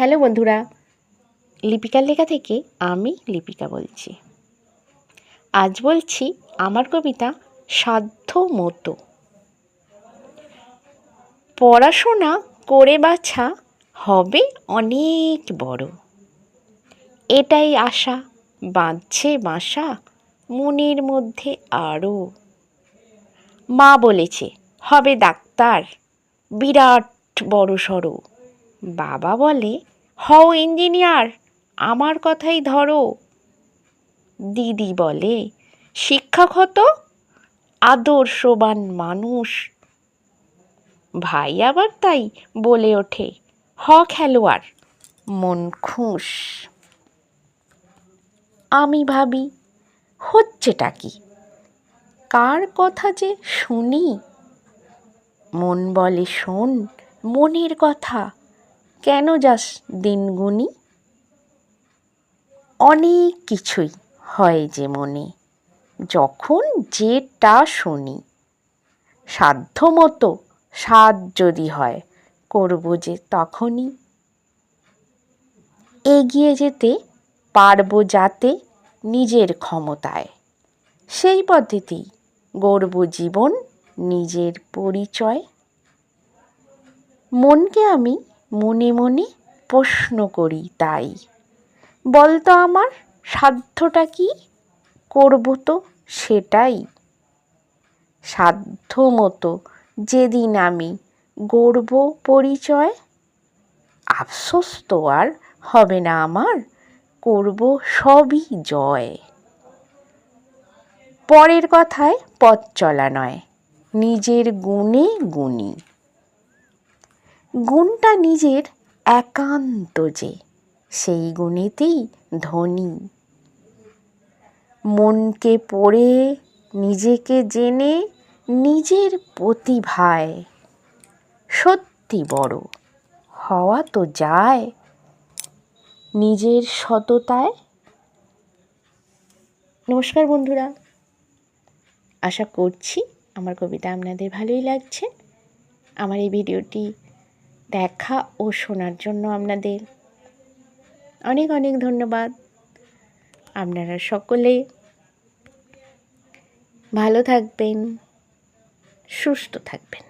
Hello বন্ধুরা, লিপিকার লেখা থেকে আমি লিপিকা বলছি। আজ বলছি আমার কবিতা সাধ্য মতো। পড়াশোনা করে বাছা হবে অনেক বড়। এটাই আশা, বাঁধছে বাসা মনের মধ্যে আরও মা বলেছে, হবে ডাক্তার, বিরাট বড় সড়ো বাবা বলে হও ইঞ্জিনিয়ার, আমার কথাই ধরো। দিদি বলে, শিক্ষক হতো আদর্শবান মানুষ। ভাই আবার তাই বলে ওঠে, হ খেলোয়াড়, মন খুশ। আমি ভাবি, হচ্ছেটা কি? কার কথা যে শুনি? মন বলে, শোন, মনের কথা। কেন যাস দিনগুনি? অনেক কিছুই হয় যে মনে, যখন যেটা শুনি। সাধ্য মতো সাধ যদি হয়, করব যে তখনই। এগিয়ে যেতে পারব যাতে নিজের ক্ষমতায়। সেই পদ্ধতি গড়ব জীবন নিজের পরিচয়। মনকে আমি মনে মনে প্রশ্ন করি তাই। বলতো আমার, সাধ্যটা কি? করব তো সেটাই। সাধ্য মতো যেদিন আমি গড়ব পরিচয়, আফসোস তো আর হবে না আমার, করব সবই জয়। পরের কথায় পথ চলা নয়, নিজের গুণে গুণী। গুণটা নিজের একান্ত যে, সেই গুণেতেই ধনী। মনকে পড়ে, নিজেকে জেনে, নিজের প্রতিভায় সত্যি বড় হওয়া তো যায়। নিজের সততায়। নমস্কার বন্ধুরা। আশা করছি আমার কবিতা আপনাদের ভালোই লাগছে। আমার এই ভিডিওটি দেখা ও শোনার জন্য আপনাদের অনেক অনেক ধন্যবাদ। আপনারা সকলে ভালো থাকবেন সুস্থ থাকবেন।